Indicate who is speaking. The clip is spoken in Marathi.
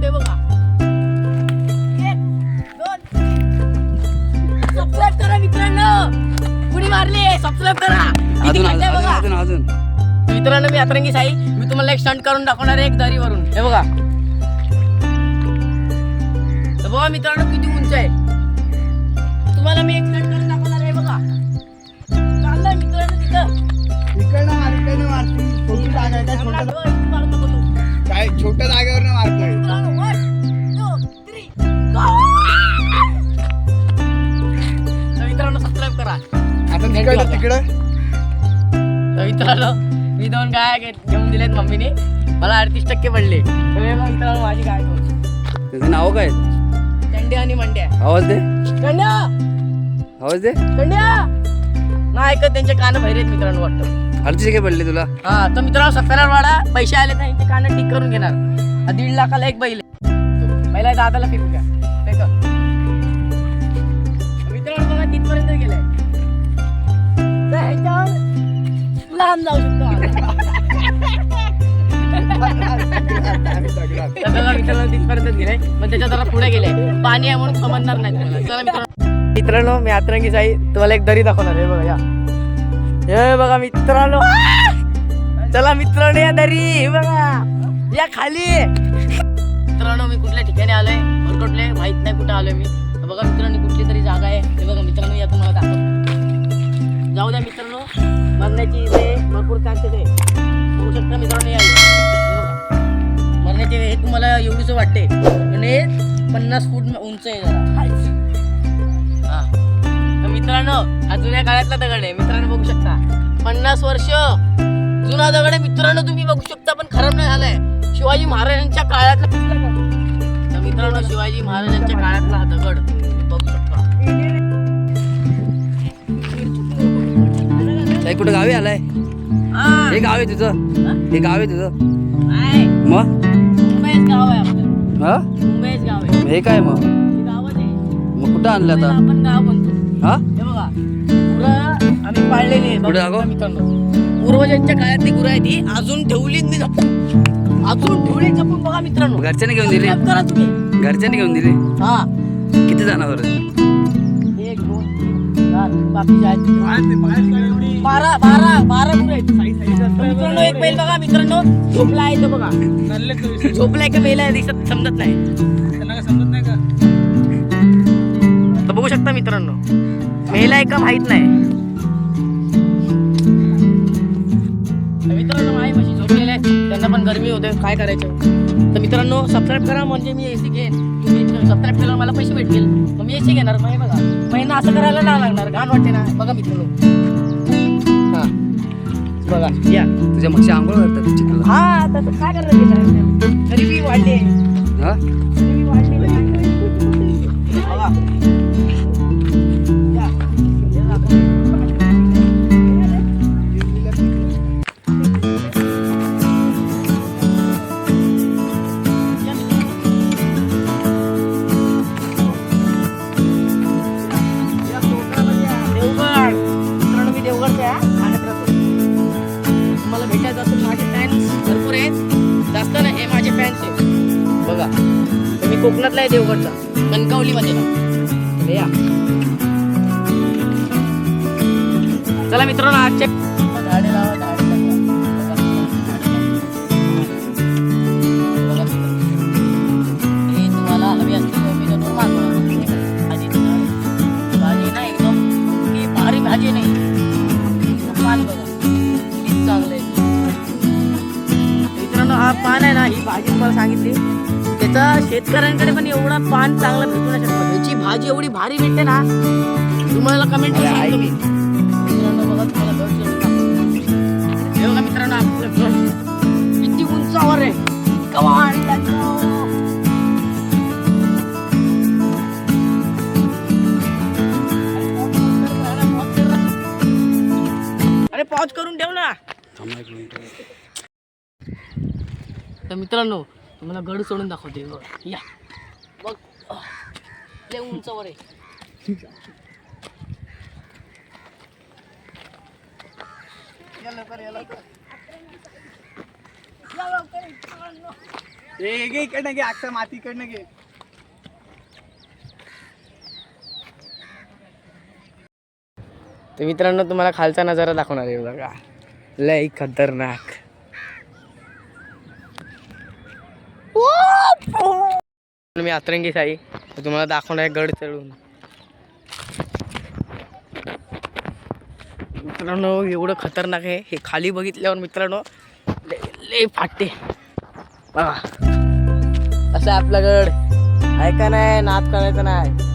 Speaker 1: पडले बघा एक दोन सबस्क्राईब करा मित्रांनो कुणी मारली सबस्क्राईब करा किती
Speaker 2: अजून अजून
Speaker 1: बघा
Speaker 2: अजून अजून
Speaker 1: मित्रांनो मी अतरंगी साई मी तुम्हाला एक स्टंट करून दाखवणार आहे एक दरीवरून हे बघा तर बघा मित्रांनो किती उंच आहे तुम्हाला मी एक स्टंट करून दाखवणार आहे बघा चाललंय मित्रांनो तिथं
Speaker 3: इकडनं मार इकडनं मार छोटी जागा आहे काय
Speaker 1: चांगला
Speaker 3: आता तिकडं तिकडं.
Speaker 1: तर मित्रांनो मी दोन गाय घेत- घेऊन दिलेत मम्मीने. मला अडतीस टक्के पडले. तर बघा मित्रांनो माझी गाय दोन.
Speaker 2: त्याचं नाव काय?
Speaker 1: चंड्या आणि मंड्या.
Speaker 2: आवाज दे.
Speaker 1: चंड्या
Speaker 2: आवाज दे.
Speaker 1: चंड्या नाही ऐकत त्यांचे कान भैरेत मित्रांनो वाटतं.
Speaker 2: अर्धे काय पडले तुला?
Speaker 1: हा तर मित्रांनो सत्तरावर वाडा. पैसे आले तर यांचे कान ठीक करून घेणार. हा दीड लाखाला एक बैल. पहिला दादाला फिरू द्या. मित्रांनो बघा तिथपर्यंत गेलाय. तर ह्याच्यावर लहान जाऊ शकतो तर बघा मित्रांनो तिथपर्यंत गेलाय पण त्याच्या जरा पुढे गेले पाणी आहे म्हणून समजणार नाही तुम्हाला चला मित्रांनो मित्रांनो मी आतरंगी साई तुम्हाला एक दरी दाखवणार आहे बघा या. हे बघा मित्रांनो. चला मित्रांनो या दरी बघा. या खाली. मित्रांनो मी कुठल्या ठिकाणी आलोय? भरकटले माहीत नाही कुठं आलोय मी. बघा मित्रांनो कुठली तरी जागा आहे. हे बघा मित्रांनो या तुम्हाला दाखव जाऊ द्या मित्रांनो. मरण्याची इथे भरपूर चान्सेस आहे. बघू शकता मित्रांनो या मरण्याची हे तुम्हाला एवढीच वाटते. म्हणजे पन्नास फूट उंच आहे जरा. तर मित्रांनो हा जुन्या काळातला दगड आहे. मित्रांनो बघू शकता. पन्नास वर्ष जुना दगड आहे. मित्रांनो तुम्ही बघू शकता पण खराब नाही झालाय. शिवाजी महाराजांच्या काळातला तर मित्रांनो शिवाजी महाराजांच्या काळातला हा दगड
Speaker 2: कुठं गावी आलाय.
Speaker 1: हा,
Speaker 2: गाव आहे तुझं. हे? गाव आहे तुझं. मग?
Speaker 1: मुंबईच गाव आहे आपलं.
Speaker 2: हा?
Speaker 1: मुंबईच गाव आहे.
Speaker 2: हे काय मग?
Speaker 1: हे गावच आहे.
Speaker 2: मग कुठं आणलं आता?
Speaker 1: आपण गाव म्हणतो.
Speaker 2: हा?
Speaker 1: हे बघा गुरं आम्ही पाळलेली आहे. बघू शकता
Speaker 2: दाखव?
Speaker 1: मित्रांनो. पूर्वजांच्या काळातली गुरं आहे ती अजून ठेवलीत मी जपून. अजून ठेवली जपून बघा मित्रांनो.
Speaker 2: घरच्यांनी घेऊन दिली.
Speaker 1: Subscribe करा तुम्ही.
Speaker 2: घरच्यांनी घेऊन दिली.
Speaker 1: हा.
Speaker 2: किती जनावर
Speaker 1: बारा बारा बारा गुरं आहेत. मित्रांनो एक बैल बघा मित्रांनो. झोपला आहे तो बघा. झोपलाय का बैल आहे? दिसत समजत नाही. तर बघू शकता मित्रांनो. मेला आहे का माहीत नाही. तर मित्रांनो माझी म्हशी झोपलेल्या आहेत. त्यांना पण गरमी होते. काय करायचं? तर मित्रांनो सबस्क्राईब करा. म्हणजे मी एसी घेईन सबस्क्राईब केल्यावर मला पैसे भेटतील. मग मी एसी घेणार. मग हे बघा. महिना असं करायला नाही लागणार. घाण वाटते ना. बघा मित्रांनो हा. बघा या.
Speaker 2: तुझ्या म्हशी आंघोळ करतात
Speaker 1: हा तसं काय करायचं गरिबी वाढली
Speaker 2: हा?
Speaker 1: गरिबी वाढली तर? माझे फॅन्स भरपूर आहेत. जास्त नाही हे माझे फॅन्स आहेत. बघा तुम्ही मी कोकणातला आहे देवगडचा. कणकवलीमध्ये ना. या. चला मित्रांनो आजच्या भाजी तुम्हाला सांगितली. त्याचा शेतकऱ्यांकडे पण एवढा पान चांगला भेटू नाही शकतो. याची भाजी एवढी भारी भेटते ना तुम्हाला कमेंट सांगतो मी. बघा मित्रांनो आपलं किती उंचावर आहे. कमाल अरे पॉज करून ठेव ना.
Speaker 2: थांबा एक मिनिट.
Speaker 1: तर मित्रांनो तुम्हाला गड सोडून दाखवते. बघ. या. बघ. आह, लय उंचावर आहे. या लवकर या लवकर. या लवकर मित्रांनो.
Speaker 3: ए घे इकडनं घे माती इकडनं घे.
Speaker 1: तर मित्रांनो तुम्हाला खालचा नजारा दाखवणार आहे बघा. लय खतरनाक. मी आतरंगी साई. तुम्हाला दाखवणार आहे गड चढून. मित्रांनो एवढं खतरनाक आहे. हे खाली बघितल्यावर मित्रांनो लय- फाटते बघा. असं आपला गड ऐका नाही? नाद करायचं नाही.